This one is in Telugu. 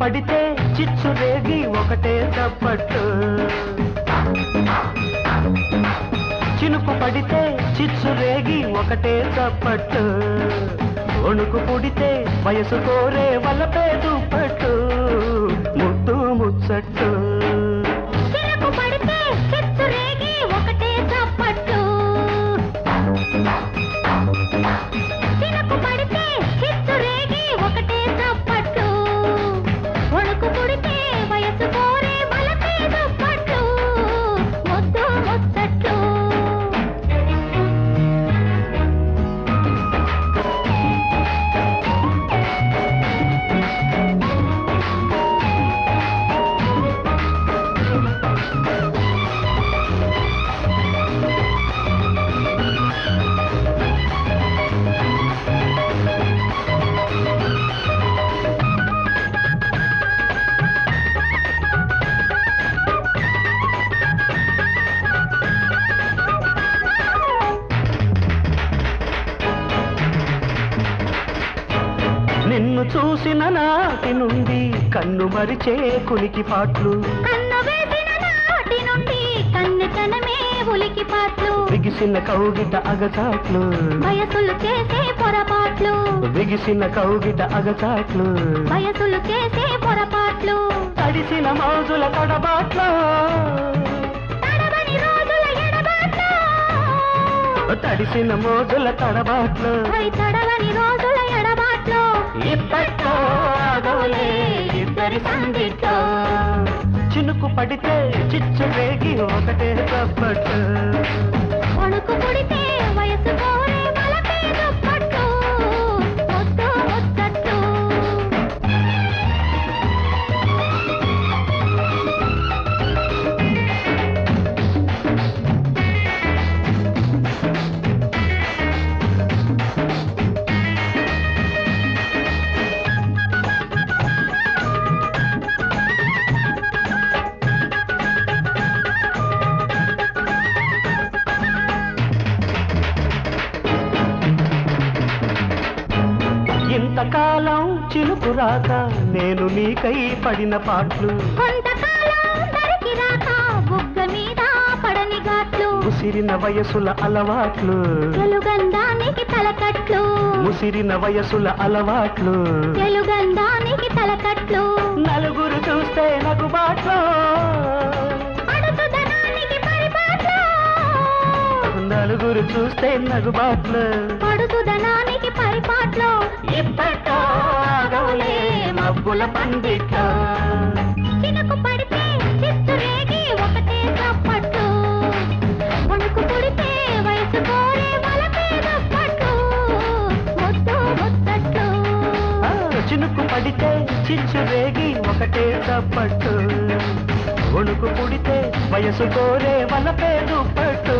పడితే చిచ్చు రేగి ఒకటే చప్పట్టు చినుకు పడితే చిచ్చు రేగి ఒకటే చప్పట్టు ఒణుకు పుడితే వయసు కోరే వలపే దుప్పట్టు నిన్ను చూసిన నాటి నుండి కన్ను మరిచే కునికి పాట్లు. కన్ను వేసిన నాటి నుండి కన్నెతనమే ఉలికి పాట్లు. బిగిసిన కౌగిట అగచాట్లు. వయసులు చేసే పొరపాట్లు. బిగిసిన కౌగిట అగచాట్లు. వయసులు చేసే పొరపాట్లు. తడిసిన మౌజుల తడబాట్లు. తడిసిన మోజుల తడబాట్లు. తడవని రోజుల చినుకు పడితే చిచ్చు రేగి ఒకటే తప్పట్టు పుడితే వయసు ఇంతకాలం చినుకు రాక నేను నీకై పడిన పాట్లు. ముసిరిన వయసుల అలవాట్లు. తెలుగందానికి తలకట్లు. ముసిరిన వయసుల అలవాట్లు. తెలుగందానికి తలకట్లు. నలుగురు చూస్తే నగుబాట్లు నలుగురు చూస్తే నగుబాట్లు మబ్బుల పందిట్లో చినుకు పడితే చిత్తు రేగి ఒకటే చప్పట్లు వణుకు పుడితే వయసు కోరే వలపే దుప్పట్లు ముద్దు ముచ్చట్లు ఆ, చినుకు పడితే చిచ్చు రేగి ఒకటే చప్పట్టు. వణుకు పుడితే వయసు కోరే వలపే దుప్పట్టు